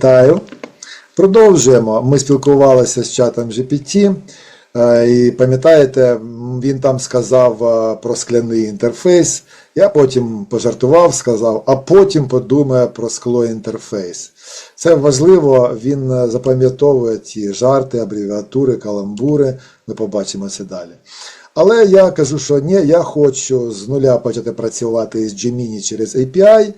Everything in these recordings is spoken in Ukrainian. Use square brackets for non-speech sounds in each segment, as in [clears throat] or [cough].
Вітаю. Продовжуємо. Ми спілкувалися з чатом GPT. е, І пам'ятаєте, він там сказав е, про скляний інтерфейс. Я потім пожартував, сказав, а потім подумає про скло інтерфейс. Це важливо, він е, запам'ятовує ті жарти, абревіатури, каламбури. Ми побачимо це далі. Але я кажу, що ні, я хочу з нуля почати працювати з Gemini через API.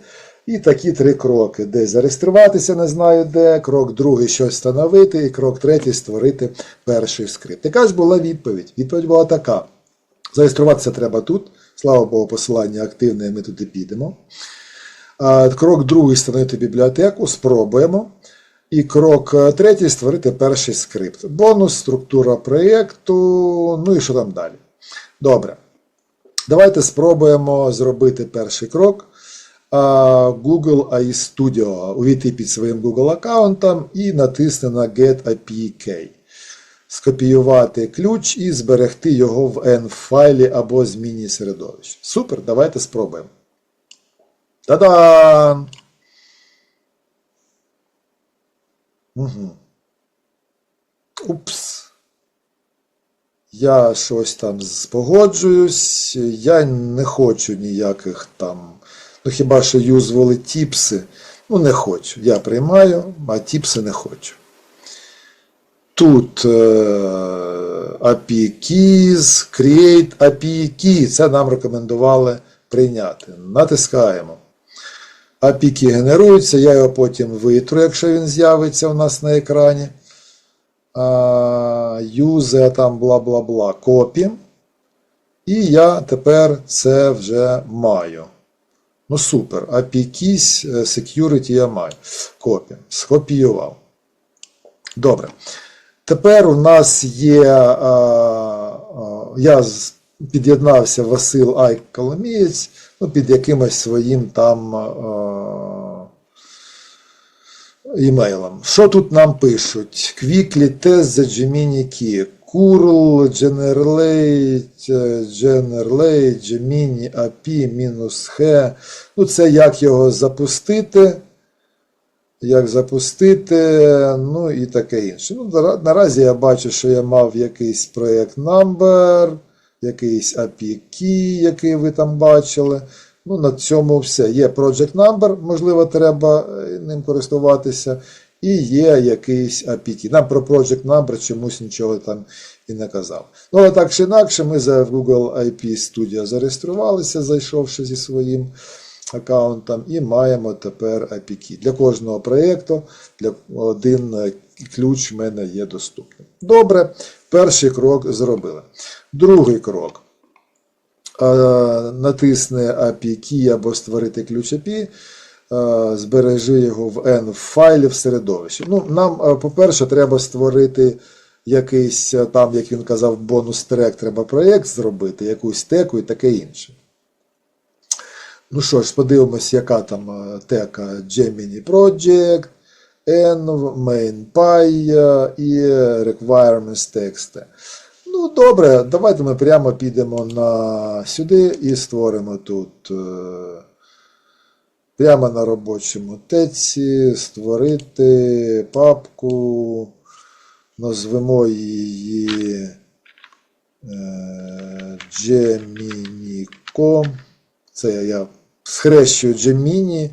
І такі три кроки: десь зареєструватися, не знаю де, крок другий щось встановити, і крок третій створити перший скрипт. Яка ж була відповідь? Відповідь була така: зареєструватися треба тут. Слава Богу, посилання активне, ми туди підемо. Крок другий встановити бібліотеку, спробуємо. І крок е, третій створити перший скрипт. Бонус, структура проєкту, ну і що там далі. Добре. Давайте спробуємо зробити перший крок. Google AI Studio. Увійти під своїм Google аккаунтом і натисни на Get APK. Скопіювати ключ і зберегти його в N-файлі або зміні середовища. Супер, давайте спробуємо. Та-дам! Угу. Упс. Я щось там погоджуюсь. Я не хочу ніяких там. Ну, хіба що юзвали тіпси. Ну, не хочу. Я приймаю, а тіпси не хочу. Тут е, API Keys, Create API Key. Це нам рекомендували прийняти. Натискаємо. API Key генерується, я його потім витру, якщо він з'явиться у нас на екрані. Юзе там бла-бла-бла. Копі. І я тепер це вже маю. Ну, супер. API Keys е, Security маю. Копі. Скопіював. Добре. Тепер у нас є. А, а, я під'єднався Васил Айк Коломієць, ну, під якимось своїм там. А, імейлом. Що тут нам пишуть? Quickly test the Gemini key. Generate, е, generate Gemini API мінус H. Ну, це як його запустити. Як запустити, ну і таке інше. Ну, наразі я бачу, що я мав якийсь проєкт number, якийсь API key, який ви там бачили. Ну, на цьому все. Є Project Number, можливо, треба е, ним користуватися. І є якийсь API. Нам про Project Number чомусь нічого там і не казав. Ну, але так чи інакше, ми за Google IP Studio зареєструвалися, зайшовши зі своїм аккаунтом, і маємо тепер API. Для кожного проєкту для один ключ в мене є доступним. Добре, перший крок зробили. Другий крок. Е, натисни API key або створити ключ API, збережи його в N файлі в середовищі. Ну, нам, е, по-перше, треба створити якийсь е, там, як він казав, бонус трек, треба проєкт зробити, якусь теку і таке інше. Ну що ж, подивимось, яка там е, тека Gemini Project, Env, MainPy е, і Requirements Text. Ну, добре, давайте ми прямо підемо на сюди і створимо тут е, прямо на робочому теці створити папку, назвемо її е, Gemini.com. Це я схрещую Gemini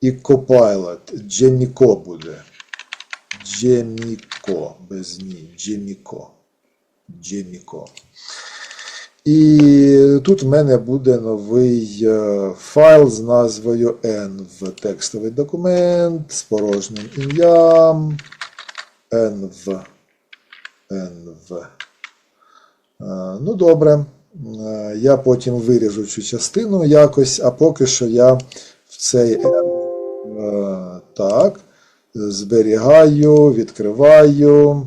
і Copilot. Gemico буде. Gemico, без ні. Gemico. Gemico. І тут в мене буде новий е, файл з назвою env. Текстовий документ з порожнім ім'ям. env. env. Е, Ну, добре. Е, Я потім виріжу цю частину якось, а поки що я в цей е, так, зберігаю, відкриваю.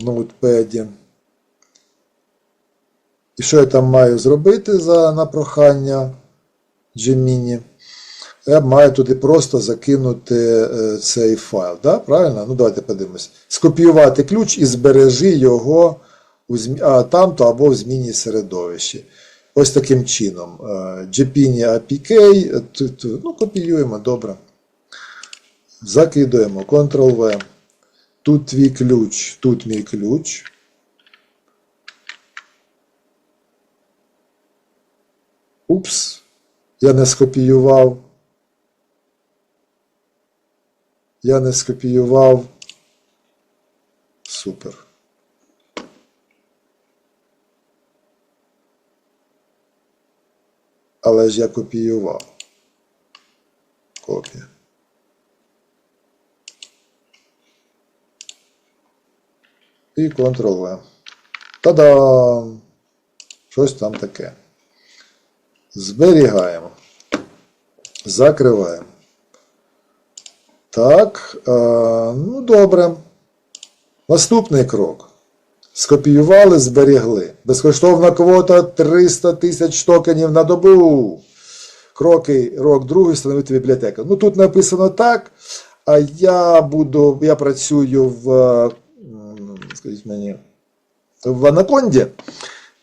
Ноутпеді. І що я там маю зробити за на прохання Gemini? Я маю туди просто закинути е, цей файл. Да? Правильно? Ну, давайте подивимось. Скопіювати ключ і збережи його у змі... а, там-то або в зміні середовищі. ось таким чином. Е, Jepini APK, е, ну, копіюємо, добре. Закидуємо Ctrl-V. Тут твій ключ, тут мій ключ. Упс, я не скопіював. Я не скопіював. Супер. Але ж я копіював. Копія. І Ctrl-V. Та-дам! Щось там таке. Зберігаємо. Закриваємо. Так, е, ну добре. Наступний крок. Скопіювали, зберігли. Безкоштовна квота 300 тисяч токенів на добу. Кроки, рок другий, встановити бібліотеку. Ну тут написано так. А я буду, я працюю в, е, скажіть мені, в Анаконді,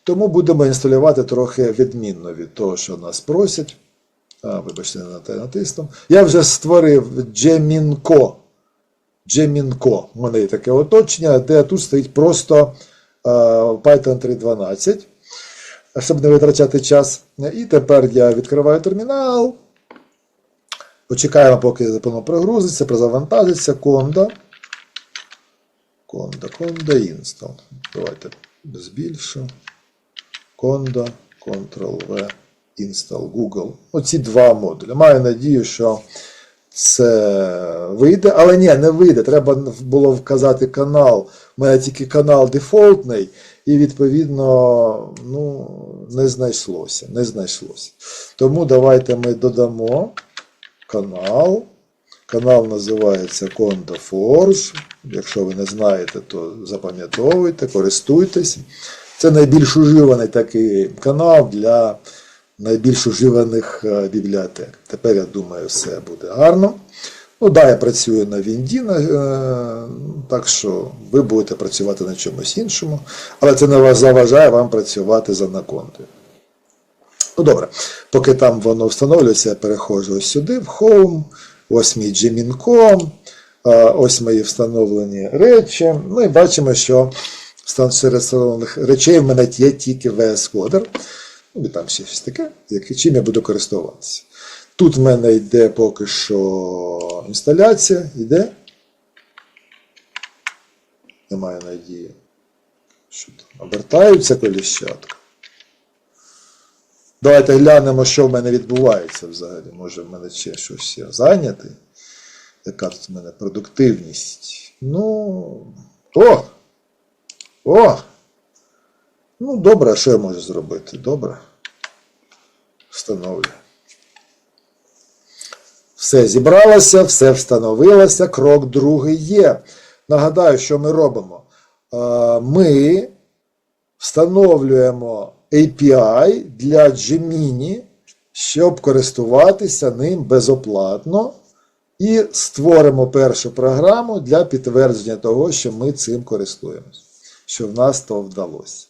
тому будемо інсталювати трохи відмінно від того, що нас просять. А, вибачте, на те натиснув. Я вже створив Джемінко. Джемінко. У мене є таке оточення, де тут стоїть просто Python 3.12, щоб не витрачати час. І тепер я відкриваю термінал. Почекаємо, поки воно прогрузиться, прозавантажиться. Conda. Conda, Conda install. Давайте збільшу. Conda, Ctrl-V, Install Google. Оці два модулі. Маю надію, що це вийде, але ні, не вийде. Треба було вказати канал. У мене тільки канал дефолтний, і відповідно ну, не знайшлося. Не знайшлося. Тому давайте ми додамо канал. Канал називається Conda Forge. Якщо ви не знаєте, то запам'ятовуйте, користуйтесь. Це найбільш уживаний такий канал для найбільш уживаних е, бібліотек. Тепер, я думаю, все буде гарно. Ну, да, я працюю на Вінді, е, так що ви будете працювати на чомусь іншому, але це не заважає вам працювати за наконтою. Ну, добре, поки там воно встановлюється, я переходжу ось сюди, в Home, ось мій е, ось мої встановлені речі. Ну і бачимо, що стан серед встановлених речей в мене є тільки Coder. Ну, і там ще щось таке, чим я буду користуватися. Тут в мене йде поки що інсталяція. Йде. Немає надії. Що там? Обертаються коліщатка. Давайте глянемо, що в мене відбувається взагалі. Може, в мене ще щось є зайнятий. Яка тут в мене продуктивність? Ну. О! О! Ну, добре, що я можу зробити? Добре. Встановлю. Все зібралося, все встановилося. Крок другий є. Нагадаю, що ми робимо. Ми встановлюємо API для Gemini, щоб користуватися ним безоплатно. І створимо першу програму для підтвердження того, що ми цим користуємося. Що в нас то вдалося.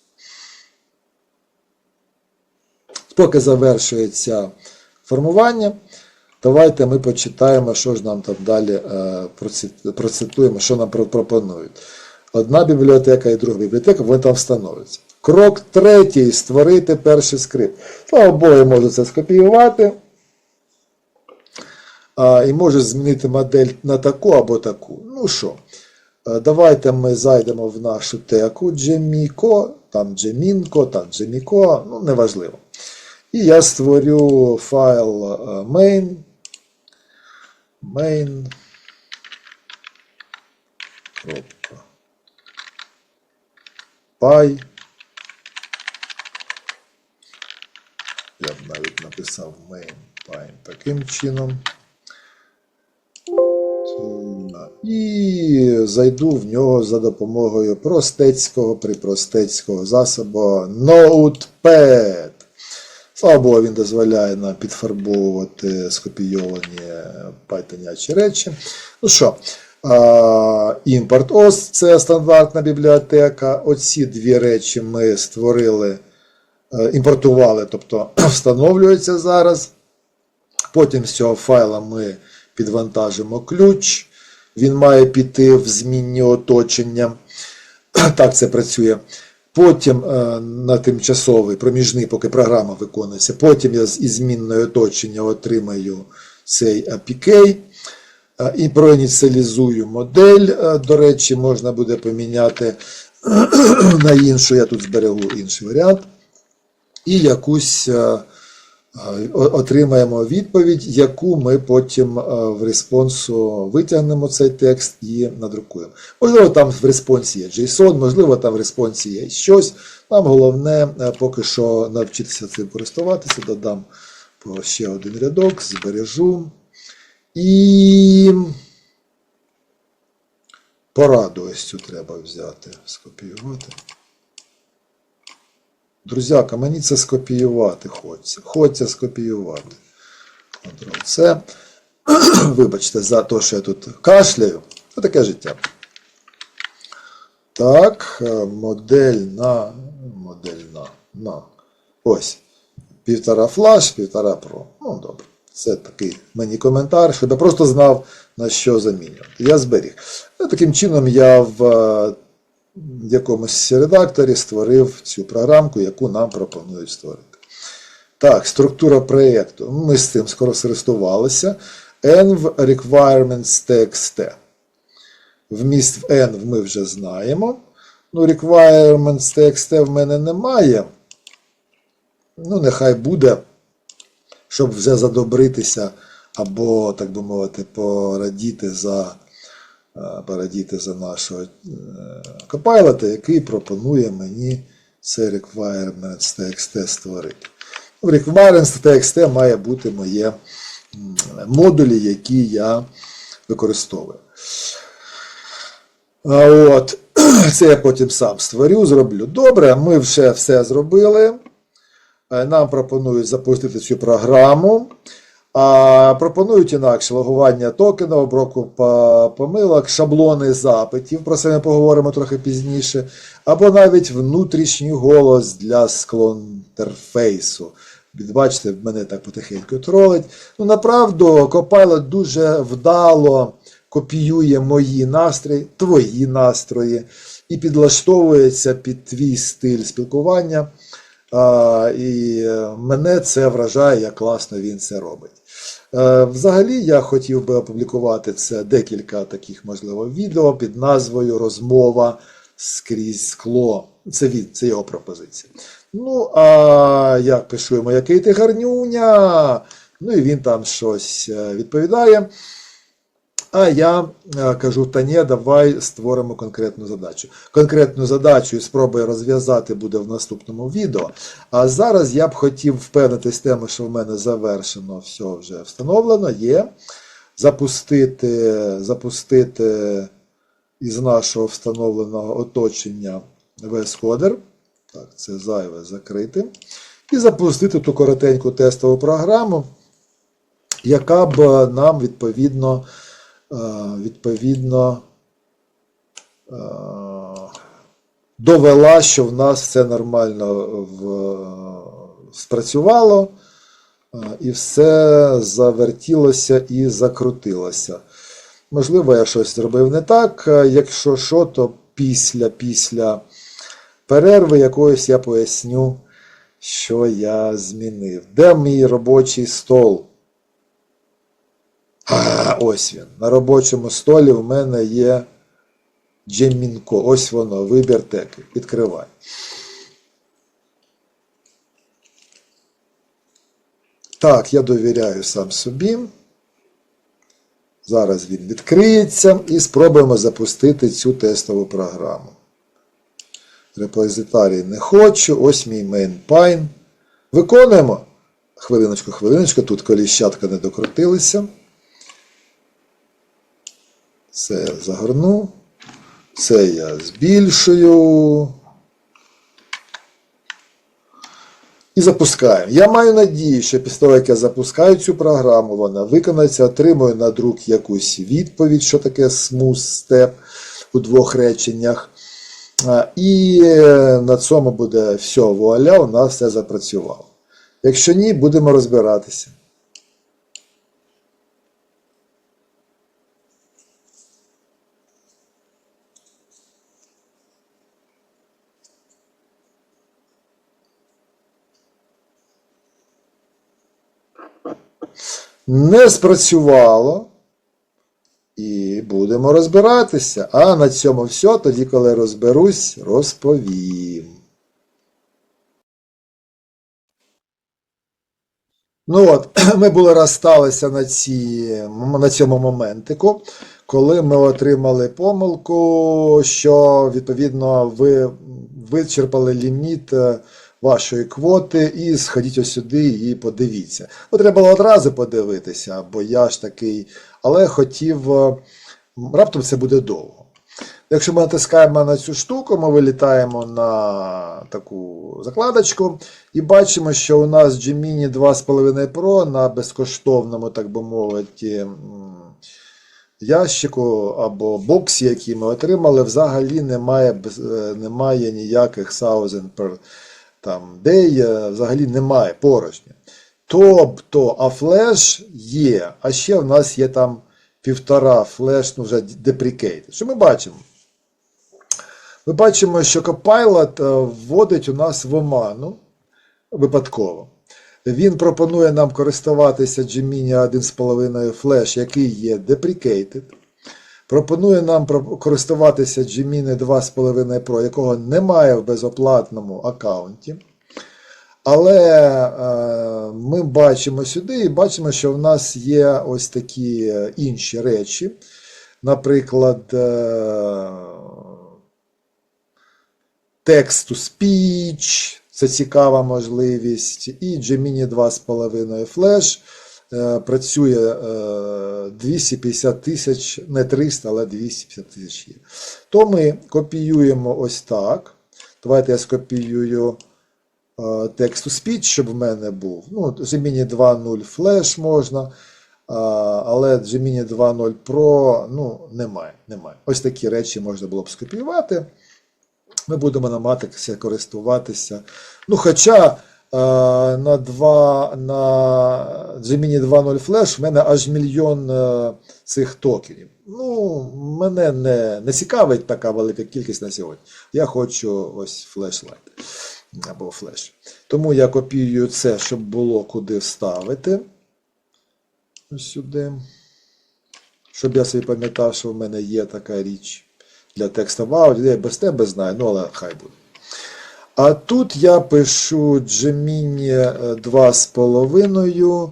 Поки завершується формування, давайте ми почитаємо, що ж нам там далі е, процитуємо, що нам пропонують. Одна бібліотека і друга бібліотека, вони там встановлюються. Крок третій створити перший скрипт. Ну, обоє можу це скопіювати. А, і може змінити модель на таку або таку. Ну що, давайте ми зайдемо в нашу теку Джеміко, там Джемінко, там Джеміко, ну неважливо. І я створю файл main. main. Py. Я б навіть написав main таким чином. І зайду в нього за допомогою простецького припростецького засобу Notepad. Слава Богу, він дозволяє нам підфарбовувати скопійовані пайтонячі речі. Ну що, імпорт ОС це стандартна бібліотека. Оці дві речі ми створили імпортували, тобто [clears throat] встановлюється зараз. Потім з цього файла ми підвантажимо ключ. Він має піти в змінні оточення. [clears throat] Так це працює. Потім е, на тимчасовий проміжний, поки програма виконується. Потім я із змінної оточення отримаю цей APK е, і проініціалізую модель. Е, До речі, можна буде поміняти [clears throat] на іншу. Я тут зберегу інший варіант. І якусь е, е, отримаємо відповідь, яку ми потім е, в респонсу витягнемо цей текст і надрукуємо. Можливо, там в респонсі є JSON, можливо, там в респонсі є щось. Нам головне поки що навчитися цим користуватися. Додам ще один рядок, збережу. І пораду ось цю треба взяти, скопіювати. Друзяка, мені це скопіювати хочеться. Хочеться скопіювати. Ctrl-C. [clears throat] Вибачте за те, що я тут кашляю. Це таке життя. Так, е, модель на. Модель на. на. Ось. Півтора флаш, півтора про. Ну, добре. Це такий мені коментар, щоб я просто знав, на що замінювати. Я зберіг. Ну, Таким чином, я в е, якомусь редакторі створив цю програмку, яку нам пропонують створити. Так, структура проєкту. Ми з цим скоро скористувалися. Env requirements txt. Вміст в env ми вже знаємо. Ну, requirements txt в мене немає. Ну, нехай буде, щоб вже задобритися, або, так би мовити, порадіти за, е, за нашого е, копайлота, який пропонує мені цей requirements txt створити. В requirements txt має бути моє модулі, які я використовую. От, [clears throat] це я потім сам створю, зроблю. Добре, ми вже все зробили. Е, Нам пропонують запустити цю програму. А пропонують інакше логування токена, обробку помилок, шаблони запитів, про це ми поговоримо трохи пізніше, або навіть внутрішній голос для склонтерфейсу. Бачите, мене так потихеньку тролить. Ну, направду, Copilot дуже вдало копіює мої настрої, твої настрої, і підлаштовується під твій стиль спілкування. А, і е, мене це вражає, як класно він це робить. Е, Взагалі, я хотів би опублікувати це декілька таких, можливо, відео під назвою Розмова скрізь скло. Це від, це його пропозиція. Ну, а я пишу йому, який ти гарнюня. Ну і він там щось е, відповідає. А я е, кажу, та ні, давай створимо конкретну задачу. Конкретну задачу і спробую розв'язати буде в наступному відео. А зараз я б хотів впевнитись в що в мене завершено все вже встановлено, є. Запустити, запустити із нашого встановленого оточення VS Coder. Так, це зайве закрити. І запустити ту коротеньку тестову програму, яка б нам відповідно відповідно е, довела, що в нас все нормально в, спрацювало, е, і все завертілося і закрутилося. Можливо, я щось зробив не так. Е, Якщо що, то після, після перерви якоїсь я поясню, що я змінив. Де мій робочий стол? Ось він. На робочому столі в мене є Джемінко. Ось воно, вибір теки. Відкривай. Так, я довіряю сам собі. Зараз він відкриється і спробуємо запустити цю тестову програму. Репозитарій не хочу. Ось мій mainpine. Виконуємо. Хвилиночку, хвилиночку. Тут коліщатка не докрутилися. Це я загорну. Це я збільшую. І запускаємо. Я маю надію, що після того, як я запускаю цю програму, вона виконається, отримую на друк якусь відповідь, що таке smooth step у двох реченнях. І е, на цьому буде все, вуаля, у нас все запрацювало. Якщо ні, будемо розбиратися. Не спрацювало. І будемо розбиратися. А на цьому все. Тоді, коли розберусь, розповім. Ну от, [clears throat] ми були розсталися на, ці, на цьому моментику, коли ми отримали помилку, що відповідно ви вичерпали ліміт е, вашої квоти і сходіть ось сюди і подивіться. Ну, треба було одразу подивитися, бо я ж такий, але хотів, е, раптом це буде довго. Якщо ми натискаємо на цю штуку, ми вилітаємо на таку закладочку і бачимо, що у нас Gemini 2,5 Pro на безкоштовному, так би мовити, ящику або боксі, який ми отримали, взагалі немає, е, немає ніяких thousand per там, day, е, взагалі немає порожньо. Тобто, а флеш є, а ще в нас є там півтора флеш, ну вже deprecated. Що ми бачимо? Ми бачимо, що Copilot е, вводить у нас в оману випадково. Він пропонує нам користуватися Gemini 1,5 Flash, який є deprecated. Пропонує нам користуватися Gemini 2,5 Pro, якого немає в безоплатному аккаунті. Але е, ми бачимо сюди і бачимо, що в нас є ось такі е, інші речі. Наприклад, е, text-to-speech, це цікава можливість, і Gemini 2,5 Flash працює е, 250 тисяч, не 300, але 250 тисяч є. То ми копіюємо ось так. Давайте я скопіюю е, text-to-speech, щоб в мене був. Ну, Gemini 2.0 Flash можна. Але Gemini 2.0 Pro ну, немає, немає. Ось такі речі можна було б скопіювати. Ми будемо намагатися користуватися. Ну, хоча е, на, 2, на Gemini 2.0 Flash в мене аж мільйон е, цих токенів. Ну, мене не, не цікавить така велика кількість на сьогодні. Я хочу ось флешлайт або флеш. Тому я копіюю це, щоб було куди вставити. Ось сюди. Щоб я собі пам'ятав, що в мене є така річ для текстового. Я без тебе знаю, ну але хай буде. А тут я пишу Gemini е, 2,5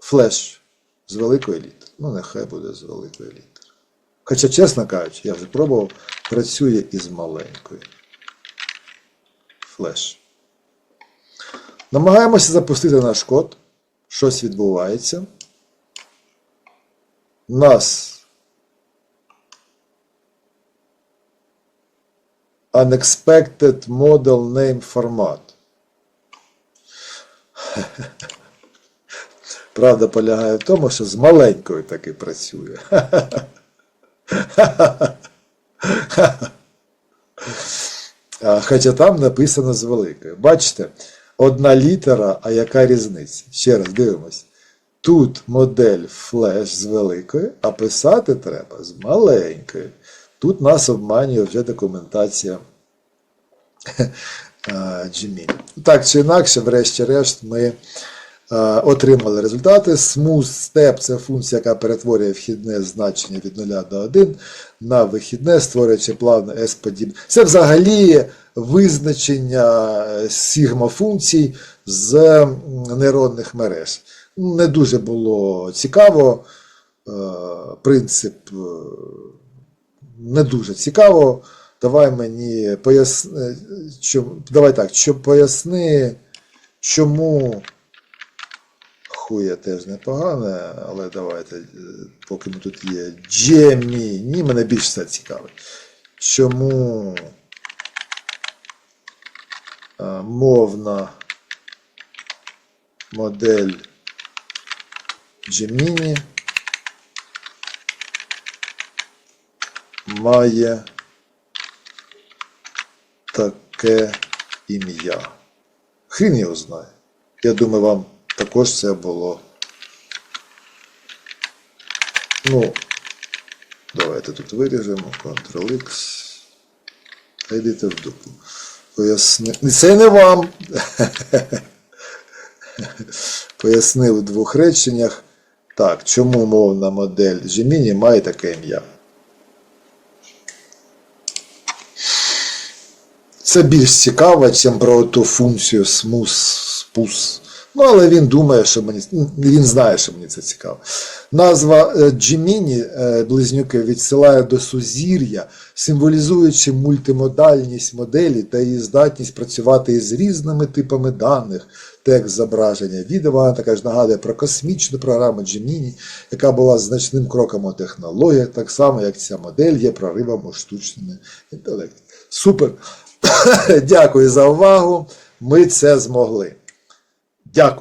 флеш з великої літери. Ну, нехай буде з великої літери. Хоча, чесно кажучи, я вже пробував, працює із маленької. Флеш. Намагаємося запустити наш код. Щось відбувається. Нас Unexpected Model Name Format. Правда полягає в тому, що з маленькою таки працює. Хоча там написано з великою. Бачите, одна літера, а яка різниця? Ще раз дивимось. Тут модель флеш з великою, а писати треба з маленькою. Тут нас обманює вже документація Gemini. Так чи інакше, врешті-решт, ми е, отримали результати. Smooth Step це функція, яка перетворює вхідне значення від 0 до 1 на вихідне, створюючи плавно S подібне. Це взагалі визначення сігма функцій з нейронних мереж. Не дуже було цікаво. Е, Принцип е, не дуже цікаво. Давай мені поясни, чому, давай так, що поясни, чому хуя теж непогане, але давайте, е, поки ми тут є. Джемі, ні, мене більше це цікавить. Чому е, мовна модель Gemini має таке ім'я? Хрін його знає. Я думаю, вам також це було. Ну, давайте тут виріжемо. Ctrl-X. Та йдите в дупу. Поясни. Це не вам. [laughs] Пояснив у двох реченнях. Так, чому мовна модель Gemini має таке ім'я? Це більш цікаво, ніж про ту функцію смус, спус. Ну, але він думає, що мені. Він знає, що мені це цікаво. Назва е, Gemini, е, близнюки, відсилає до сузір'я, символізуючи мультимодальність моделі та її здатність працювати із різними типами даних, текст зображення, відео. Вона також нагадує про космічну програму Gemini, яка була значним кроком у технологіях, так само, як ця модель є проривом у штучному інтелекті. Супер! Дякую за увагу. Ми це змогли. Дякую.